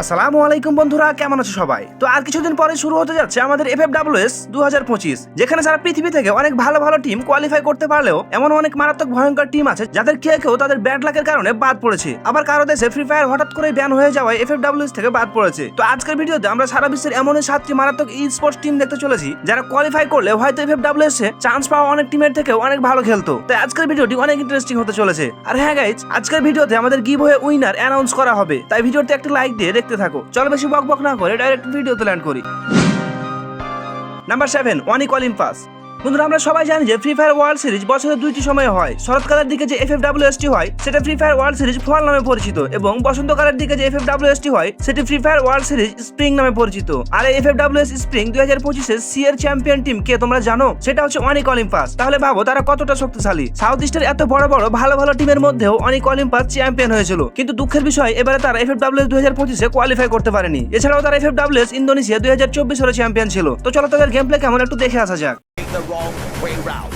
আসসালামু আলাইকুম বন্ধুরা, কেমন আছো সবাই? তো আর কিছুদিন পরে শুরু হতে যাচ্ছে আমাদের এফ এফ ডাব্লিউএস দু হাজার পঁচিশ, যেখানে সারা পৃথিবী থেকে অনেক ভালো ভালো টিম কোয়ালিফাই করতে পারলেও এমন অনেক মারাত্মক ভয়ঙ্কর টিম আছে, যাদের কেউ কেউ তাদের ব্যাড লাকের কারণে বাদ পড়েছে। আবার কারও দেশে ফ্রি ফায়ার হঠাৎ করে ব্যান হয়ে যাওয়ায় এফ এফ ডাব্লিউএস থেকে বাদ পড়েছে। তো আজকের ভিডিওতে আমরা সারা বিশ্বের এমনই সাতটি মারাত্মক ই স্পোর্টস টিম দেখতে চলেছি, যারা কোয়ালিফাই করলে হয়তো এফ এফ ডাব্লিউএস এ চান্স পাওয়া অনেক টিমের থেকেও অনেক ভালো খেলতো। তাই আজকের ভিডিওটি অনেক ইন্টারেস্টিং হতে চলেছে। আর হ্যাঁ গাইজ আজকের ভিডিওতে আমাদের গিভ হয়ে উইনার অ্যানাউন্স করা হবে। তাই ভিডিওতে একটা লাইক দিয়ে দেখতে থাকো। চলো বেশি বক বক না করে ডাইরেক্ট ভিডিওতে ল্যান্ড করি। নাম্বার সেভেন অনিক অলিম্পাস বন্ধুরা, আমরা সবাই জানি যে ফ্রি ফায়ার ওয়ার্ল্ড সিরিজ বছরের দুইটি সময় হয়। শরৎকালের দিকে যে এফ এফ টি হয়, সেটা Free Fire World Series fall নামে পরিচিত এবং বসন্তকালের দিকে যে এফ এফ টি হয়, সেটি Free Fire World Series spring নামে পরিচিত। আর এফ এফ স্প্রিং দুই হাজার পঁচিশে সি এর চ্যাম্পিয়ন টিম কে তোমরা জানো? সেটা হচ্ছে অনেক অলিম্পাস তাহলে ভাবো, তারা কতটা শক্তিশালী? সাউথ ইস্টের এত বড় বড়, ভালো ভালো টিমের মধ্যেও অনেক অলিম্পাস চ্যাম্পিয়ন হয়েছিল। কিন্তু দুঃখের বিষয়, এবারে তারা এফ এফ ডাব্লিউ দুই হাজার পঁচিশে কোয়ালিফাই করতে পারেনি। এছাড়াও তারা এফ এফ ডাব্লিউ ইন্দোনেশিয়া দুই হাজার চব্বিশ সালে চ্যাম্পিয়ন ছিল। তো চলো তাদের গেম প্লে কেমন, একটু দেখে আসা যাক। The wrong way round.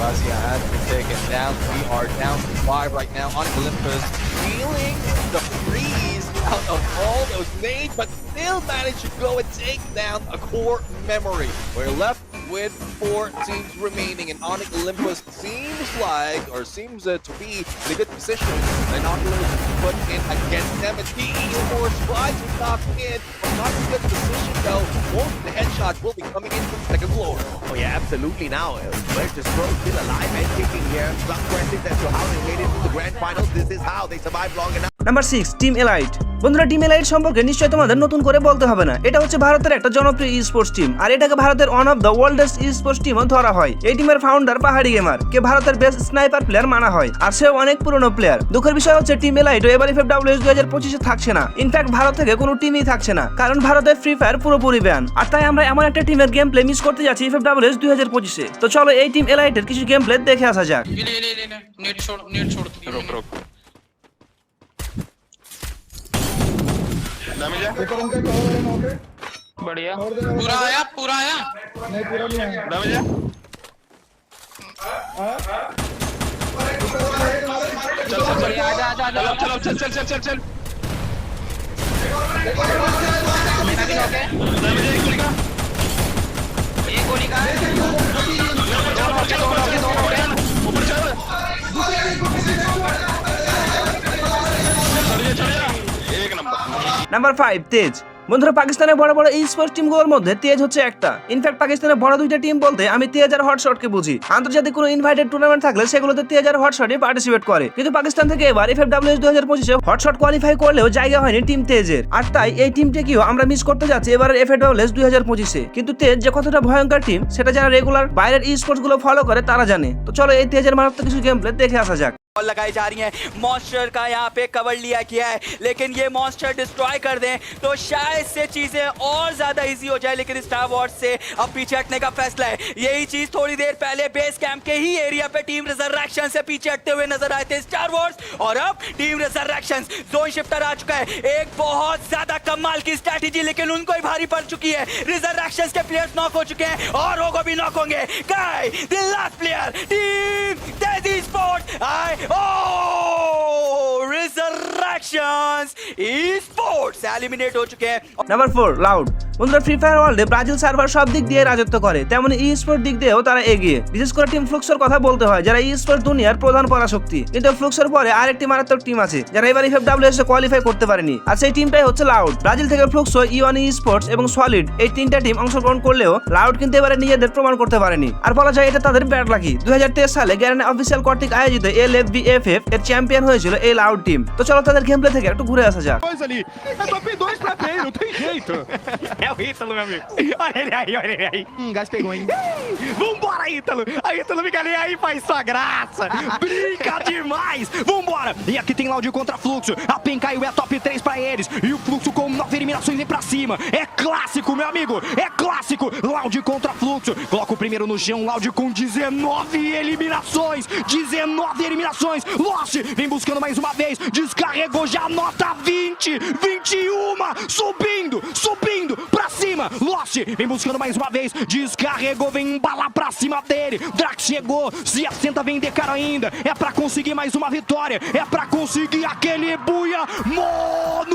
Razia has been taken down. We are down to five right now. On Olympus feeling the freeze out of all those nades, but still managed to go and take down a core memory. We're left with four teams remaining, and Onyx Olympus seems like, or seems uh, to be in a good position. And Oculus put in against them, and PE Force tries to stop in, but not in a good position though. Of the headshots will be coming in from second floor. Oh yeah, absolutely now. uh, Where's this bro still alive and kicking here? Some questions as to how they made it to the grand finals. This is how they survived long enough. Number six team elite বন্ধুরা team elite সম্পর্কে নিশ্চয়ই তোমাদের নতুন করে বলতে হবে না এটা হচ্ছে ভারতের একটা জনপ্রিয় ই স্পোর্টস টিম আর এটাকে ভারতের one of the worldest esports টিমও ধরা হয় এই টিমের ফাউন্ডার পাহাড়ি গেমার কে ভারতের বেস্ট স্নাইপার প্লেয়ার মানা হয় আর সেও অনেক পুরনো প্লেয়ার দুঃখের বিষয় হচ্ছে টিম এলাইট এবার এফ ডাব্লিউ দুই হাজার পঁচিশে থাকছে না ইনফ্যাক্ট ভারত থেকে কোনো টিমই থাকছে না কারণ ভারতে ফ্রি ফায়ার পুরোপুরি ব্যান আর তাই আমরা এমন একটা টিমের গেম প্লে মিস করতে যাচ্ছি এফ ডাব্লিউ দুই হাজার পঁচিশে তো চলো এই টিম এলাইটের কিছু গেম প্লে দেখে আসা যাক ये ले बढ़िया। पूरा आया पूरा आया। नहीं पूरा नहीं आया। डैमेज है? हाँ? चल चल आजा आजा चलो चल चल चल चल चल भी डैमेज एक गोली का? एक गोली का? নাম্বার ফাইভ তেজ। বন্ধুরা, পাকিস্তানের বড় বড় স্পোর্টস টিমগুলোর মধ্যে তেজ হচ্ছে একটা। ইনফ্যাক্ট পাকিস্তানের বড় দুইটা টিম বলতে আমি তেজ আর হটশটকে বুঝি। আন্তর্জাতিক কোনো ইনভাইটেড টুর্নামেন্ট থাকলে সেগুলোতে তেজ আর হটশটই পার্টিসিপেট করে। কিন্তু পাকিস্তান থেকে এবার এফ ডাব্লিউ দু হাজার পঁচিশে হটশট কোয়ালিফাই করলেও জায়গা হয়নি টিম তেজের। আর তাই এই টিমটিকেও আমরা মিস করতে যাচ্ছি এবার এফ ডাব্লিউ দুই হাজার পঁচিশে। কিন্তু তেজ যে কতটা ভয়ঙ্কর টিম সেটা যারা রেগুলার বাইরের স্পোর্টসগুলো ফলো করে তারা জানে। তো চলো এই তেজের মারাত্মক কিছু গেম প্লে দেখে আসা যাক। लगाई जा रही हैं। मॉन्स्टर का यहाँ पे कवर लिया गया है। लेकिन ये मॉन्स्टर डिस्ट्रॉय कर दें तो शायद से चीज़ें और ज़्यादा इजी हो जाए, लेकिन स्टार वॉर्स से अब पीछे हटने का फैसला है। यही चीज़ थोड़ी देर पहले बेस कैंप के ही एरिया पे टीम रिजर्वेक्शन से पीछे हटते हुए नज़र आए थे स्टार वॉर्स और अब टीम रिजर्वेक्शन जोन शिफ्टर आ चुका है। एक बहुत ज़्यादा कमाल की स्ट्रैटेजी लेकिन उनको ही भारी पड़ चुकी है। रिजर्वेक्शन के प्लेयर्स नॉक हो चुके हैं और रोगो भी नॉक होंगे। लास्ट प्लेयर टीम स्पोर्ट आई Oh, Resurrections Esports एलिमिनेट हो चुके हैं নাম্বার ফোর লাউড বন্ধুরা ফ্রি ফায়ার ওয়ার্ল্ডে ব্রাজিল সার্ভার সব দিক দিয়ে রাজত্ব করে তেমন ই স্পোর্ট দিক দিয়েও তারা এগিয়ে বিশেষ করে টিম ফ্লুক্সের কথা বলতে হয় যারা ই স্পোর্ট দুনিয়ার প্রধান পরাশক্তি কিন্তু ফ্লুক্সের পরে আরেকটি মারাত্মক টিম আছে যারা এবার ইফএফ ডাব্লিউ এস কোয়ালিফাই করতে পারেনি আর সেই টিমটাই হচ্ছে লাউড ব্রাজিল থেকে ফ্লুক্স ইওয়ান ই স্পোর্টস এবং সলিড এই তিনটা টিম অংশগ্রহণ করলেও লাউড কিন্তু এবারে নিজেদের প্রমাণ করতে পারেনি আর বলা যায় এটা তাদের ব্যাট লাকি দুই সালে গ্যারেন অফিসিয়াল কর্তৃক আয়োজিত L F B F F এর চ্যাম্পিয়ন হয়েছিল এই লাউড টিম তো চলো তাদের গেম প্লে থেকে একটু ঘুরে আসা যাক dois ali. É top 2 pra ter, não tem jeito. É o Ítalo, meu amigo. Olha ele aí, olha ele aí. Hum, gás pegou, hein? Vambora, Ítalo. A Ítalo fica ali aí, faz sua graça. Brinca demais. Vambora. E aqui tem Laudio contra Fluxo. A PEN caiu, é top 3 pra eles. E o Fluxo com nove eliminações vem pra cima. É clássico, meu amigo. É clássico. Laudio contra Fluxo. Coloca o primeiro no chão. Laudio com 19 eliminações. 19 eliminações. finalizações. Lost vem buscando mais uma vez. Descarregou já nota 20, 21. Subindo, subindo pra cima. Lost vem buscando mais uma vez. Descarregou, vem embalar pra cima dele. Drax chegou, se assenta, vem de cara ainda. É pra conseguir mais uma vitória. É pra conseguir aquele buia monumental.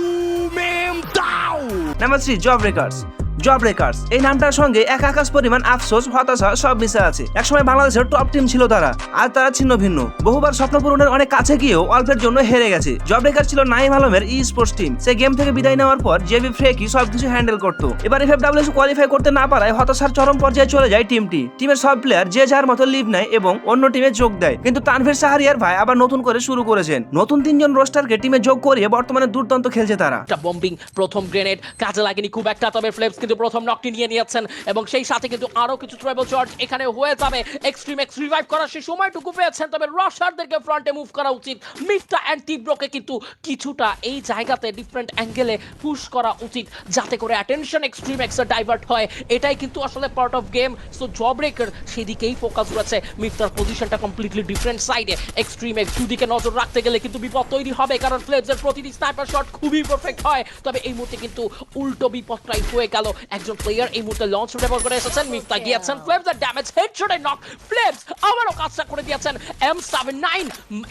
Namaste, Jawbreakers. Jawbreakers এই নামটার সঙ্গে এক আকাশ পরিমাণ আফসোস, হতাশা সব মিশে আছে। একসময় বাংলাদেশের টপ টিম ছিল তারা। আর তারা ছিন্ন ভিন্ন। বহুবার স্বপ্ন পূরণের অনেক কাছে গিয়েও অল্পের জন্য হেরে গেছে। জব ব্রেকার ছিল নাইম আলমের ই স্পোর্টস টিম সে গেম থেকে বিদায় নেওয়ার পর জেবি ফ্রেকি সবকিছু হ্যান্ডেল করতো। এবার এফএফডব্লিউএস কোয়ালিফাই করতে না পারায় হতাশার চরম পর্যায়ে চলে যায় টিমটি টিমের সব প্লেয়ার যে যার মতো লিভ নেয় এবং অন্য টিমে যোগ দেয়। কিন্তু তানভীর সাহারিয়ার ভাই আবার নতুন করে শুরু করেছেন। নতুন তিনজন রোস্টারকে টিমে যোগ করিয়ে বর্তমানে দুর্দান্ত খেলছে তারা। বম্বিং প্রথম গ্রেনেড কাজে লাগেনি খুব একটা, তবে ফ্লেপস কিন্তু প্রথম নকটি নিয়ে নিয়েছেন এবং সেই সাথে কিন্তু আরও কিছু ট্রাইবল চার্জ এখানে হয়ে যাবে। এক্সট্রিম এক্স রিভাইভ করার সেই সময়টুকু পেয়েছেন, তবে রশারদেরকে ফ্রন্টে মুভ করা উচিত। মিফটা অ্যান্ড টিব্রোকে কিন্তু কিছুটা এই জায়গাতে ডিফারেন্ট অ্যাঙ্গেলে পুশ করা উচিত, যাতে করে অ্যাটেনশন এক্সট্রিম এক্সে ডাইভার্ট হয়। এটাই কিন্তু আসলে part of game so Jawbreaker সেদিকেই ফোকাস রয়েছে। মিফটার পজিশনটা কমপ্লিটলি ডিফারেন্ট সাইডে এক্সট্রিম এক্স দুদিকে নজর রাখতে গেলে কিন্তু বিপদ তৈরি হবে, কারণ ফ্লেপসের প্রতিটি স্নাইপার শট খুবই পারফেক্ট হয়। তবে এই মুহূর্তে কিন্তু উল্টো বিপদটাই হয়ে গেল। একজন প্লেয়ার এই মুহূর্তে লঞ্চ রেবল করে এসেছেন। মিফতা গিয়েছেন ফ্লেপস এর ড্যামেজ হেডশটে নক ফ্লেপস আবারও কাজটা করে দিয়েছেন এম সেভেন নাইন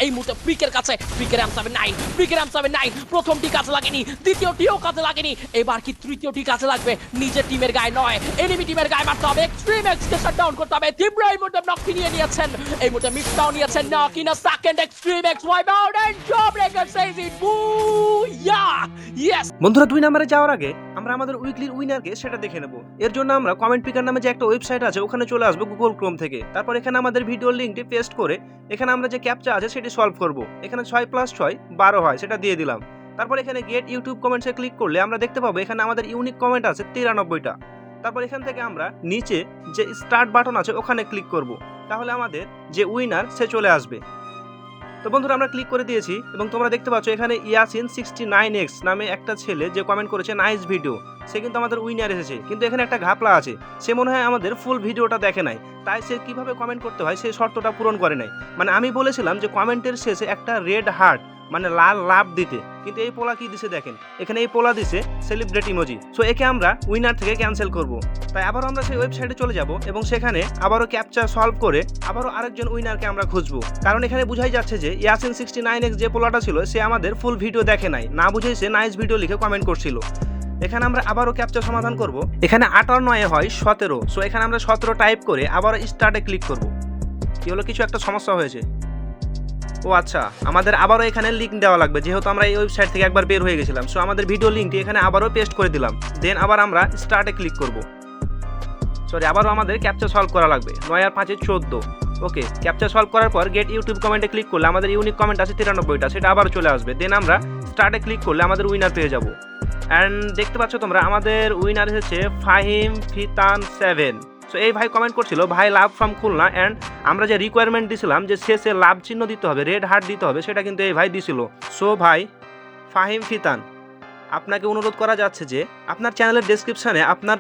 এই মুহূর্তে ফ্রিকের কাছে ফ্রিকের এম সেভেন নাইন ফ্রিকের এম সেভেন নাইন প্রথমটি কাজে লাগেনি দ্বিতীয়টিও কাজে লাগেনি। এবার কি তৃতীয়টি কাজে লাগবে? নিজের টিমের গায়ে নয় এনিমি টিমের গায়ে মারতে হবে এক্সট্রিম এক্সকে শাটডাউন করতে হবে। তীব্র এই মুহূর্তে নক নিয়ে নিয়েছেন। এই মুহূর্তে মিফতাও নিয়েছেন knock in a second extreme X wipe out and Jawbreaker says it booyah yes বন্ধুরা, দুই নম্বরে যাওয়ার আগে আমরা আমাদের উইকলির উইনারকে সেটা দেখে নেব। এর জন্য আমরা কমেন্ট পিকার নামে যে একটা ওয়েবসাইট আছে, ওখানে চলে আসব গুগল ক্রোম থেকে। তারপর এখানে আমাদের ভিডিও লিঙ্কটি পেস্ট করে এখানে আমরা যে ক্যাপচা আছে সেটি সলভ করব। এখানে ছয় প্লাস ছয়, বারো হয়, সেটা দিয়ে দিলাম। তারপর এখানে গেট ইউটিউব কমেন্টসে ক্লিক করলে আমরা দেখতে পাবো এখানে আমাদের ইউনিক কমেন্ট আছে তিরানব্বইটা। তারপর এখান থেকে আমরা নিচে যে স্টার্ট বাটন আছে, ওখানে ক্লিক করব। তাহলে আমাদের যে উইনার সে চলে আসবে। তো বন্ধুরা, আমরা ক্লিক করে দিয়েছি এবং তোমরা দেখতে পাচ্ছ এখানে ইয়াসিন সিক্সটি নাইন এক্স নামে একটা ছেলে যে কমেন্ট করেছে নাইস ভিডিও সে কিন্তু আমাদের উইনার এসেছে। কিন্তু এখানে একটা ঘাপলা আছে। সে মনে হয় আমাদের ফুল ভিডিওটা দেখে নাই। তাই সে কীভাবে কমেন্ট করতে হয় সেই শর্তটা পূরণ করে নাই। মানে আমি বলেছিলাম যে কমেন্টের শেষে একটা রেড হার্ট মানে লাল লাভ দিতে। কিন্তু এই পোলা কি দিছে দেখেন? এখানে এই পোলা দিছে সেলিব্রিটি ইমোজি সো একে আমরা উইনার থেকে ক্যান্সেল করব। তাই আবারও আমরা সেই ওয়েবসাইটে চলে যাব এবং সেখানে আবারও ক্যাপচার সলভ করে আবারও আরেকজন উইনারকে আমরা খুঁজবো। কারণ এখানে বুঝাই যাচ্ছে যে ইয়াসিন সিক্সটি নাইন এক্স যে পোলাটা ছিল, সে আমাদের ফুল ভিডিও দেখে নাই। না বুঝেই সে নাইস ভিডিও লিখে কমেন্ট করছিল। এখানে আমরা আবারও ক্যাপচার সমাধান করব। এখানে আঠারো নয় হয় সতেরো। সো এখানে আমরা সতেরো টাইপ করে আবারও স্টার্টে ক্লিক করব। কি হলো? কিছু একটা সমস্যা হয়েছে। ও আচ্ছা আমাদের আবারও এখানে লিঙ্ক দেওয়া লাগবে। যেহেতু আমরা এই ওয়েবসাইট থেকে একবার বের হয়ে গেছিলাম। সো আমাদের ভিডিও লিঙ্কটি এখানে আবারও পেস্ট করে দিলাম। দেন আবার আমরা স্টার্টে ক্লিক করব। সরি আবারও আমাদের ক্যাপচার সলভ করা লাগবে। নয় আর পাঁচে চোদ্দ। ওকে ক্যাপচার সলভ করার পর গেট ইউটিউব কমেন্টে ক্লিক করলে আমাদের ইউনিক কমেন্ট আছে তিরানব্বইটা, সেটা আবার চলে আসবে। দেন আমরা স্টার্টে ক্লিক করলে আমাদের উইনার পেয়ে যাব। অ্যান্ড দেখতে পাচ্ছ তোমরা, আমাদের উইনার এসেছে ফাহিম ফিতান সেভেন সো এই ভাই কমেন্ট করছিল, ভাই লাভ ফ্রম খুলনা অ্যান্ড আমরা যে রিকোয়ারমেন্ট দিছিলাম যে শেষে লাভ চিহ্ন দিতে হবে রেড হার্ট দিতে হবে, সেটা কিন্তু এই ভাই দিছিল। সো ভাই, ফাহিম ফিতান, আপনাকে অনুরোধ করা যাচ্ছে যে আপনার চ্যানেলের ডেসক্রিপশনে আপনার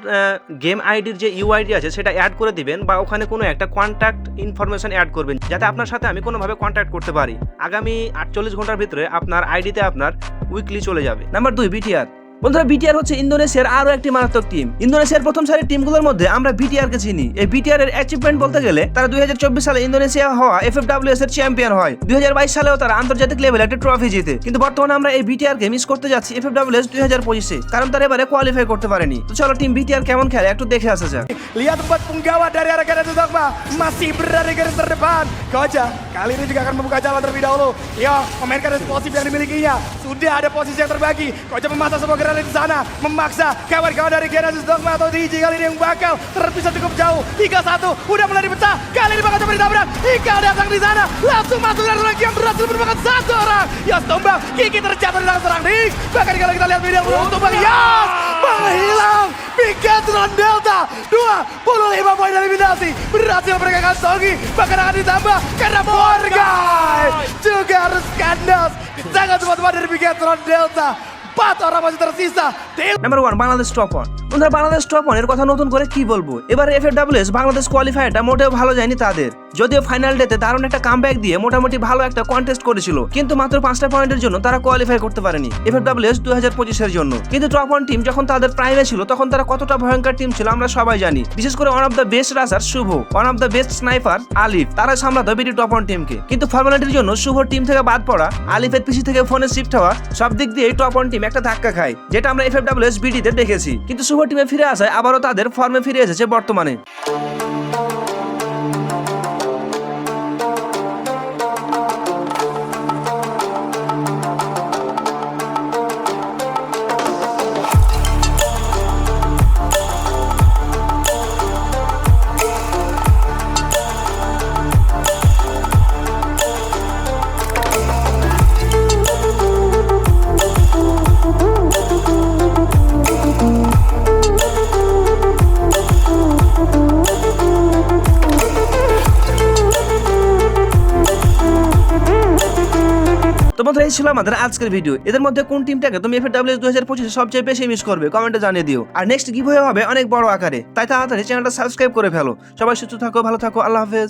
গেম আইডির যে ইউআইডি আছে, সেটা অ্যাড করে দিবেন বা ওখানে কোনো একটা কন্ট্যাক্ট ইনফরমেশন অ্যাড করবেন, যাতে আপনার সাথে আমি কোনোভাবে কন্ট্যাক্ট করতে পারি। আগামী আটচল্লিশ ঘণ্টার ভিতরে আপনার আইডিতে আপনার উইকলি চলে যাবে। নাম্বার দুই বিটিআর বন্ধুরা বিটিআর হচ্ছে ইন্দোনেশিয়ার আরও একটি মারাত্মক টিম ইন্দোনেশিয়ার প্রথম সারির টিমগুলোর মধ্যে আমরা বিটিআর কে চিনি। এই বিটিআর এর অ্যাচিভমেন্ট বলতে গেলে তারা দু হাজার চব্বিশ সালে ইন্দোনেশিয়া হওয়া এফএফডব্লিউএস এর চ্যাম্পিয়ন হয়। দুই হাজার বাইশ সালেও তারা আন্তর্জাতিক লেভেলে একটা ট্রফি জিতে। কিন্তু বর্তমানে আমরা এই বিটিআর কে মিস করতে যাচ্ছি এফএফডব্লিউএস দুই হাজার পঁচিশে। কারণ তারা এবারে কোয়ালিফাই করতে পারেনি। তো চলো টিম বিটিআর কেমন খেলে? একটু দেখে আসা যাক। Lihat empat punggawa dari arah. Koja kali ini juga akan membuka jalan terlebih dahulu. Yo, memainkan eksplosif yang dimilikinya. Sudah ada posisi yang terbagi. Koja memasang semua granat di sana, memaksa kawan-kawan dari Genesis Dogma atau DJ kali ini yang bakal terpisah cukup jauh. 3-1 udah mulai dipecah. Kali ini bakal coba ditabrak. Ika datang di sana, langsung masuk dan lagi yang berhasil merupakan satu orang. Yos tumbang, Kiki terjatuh di serang Dik. Bahkan kalau kita lihat video belum tumbang, Yos menghilang. Bigatron Delta 25 poin eliminasi berhasil mereka kantongi bahkan akan ditambah karena Morgai juga harus kandas sangat teman-teman dari Bigatron Delta empat orang masih tersisa Del number one Bangladesh top one বন্ধুরা Bangladesh top ওয়ানের কথা নতুন করে কি বলব এবার F Bangladesh কোয়ালিফায়ারটা মোটেও ভালো যায়নি তাদের যদিও ফাইনাল ডেতে দারুণ একটা কামব্যাক দিয়ে মোটামুটি ভালো একটা কন্টেস্ট করেছিল, কিন্তু মাত্র পাঁচটা পয়েন্টের জন্য তারা কোয়ালিফাই করতে পারেনি এফএফডব্লিউএস দু হাজার পঁচিশের জন্য। কিন্তু টপ ওয়ান টিম যখন তাদের প্রাইমে ছিল, তখন তারা কতটা ভয়ঙ্কর টিম ছিল আমরা সবাই জানি। বিশেষ করে one of the best rusher Shuvo one of the best sniper Alif, তারা সামলাতো বিডি টপ ওয়ান টিমকে কিন্তু ফর্মালিটির জন্য শুভ টিম থেকে বাদ পড়া, আলিফের পিসি থেকে ফোনে শিফট হওয়া, সব দিক দিয়ে টপ ওয়ান টিম একটা ধাক্কা খায়, যেটা আমরা এফএফডব্লিউএস বিডিতে দেখেছি। কিন্তু শুভ টিমে ফিরে আসায় আবারও তাদের ফর্মে ফিরে এসেছে বর্তমানে। এই ছিল আমাদের আজকের ভিডিও এদের মধ্যে কোন টিমটাকে তুমি এফ ডাব্লিউ দু হাজার পঁচিশে সবচেয়ে বেশি মিস করবে কমেন্টে জানিয়ে দিও। আর নেক্সট গিভ হবে অনেক বড় আকারে। তাই তাড়াতাড়ি চ্যানেলটা সাবস্ক্রাইব করে ফেলো। সবাই সুস্থ থাকো, ভালো থাকো, আল্লাহ হাফেজ।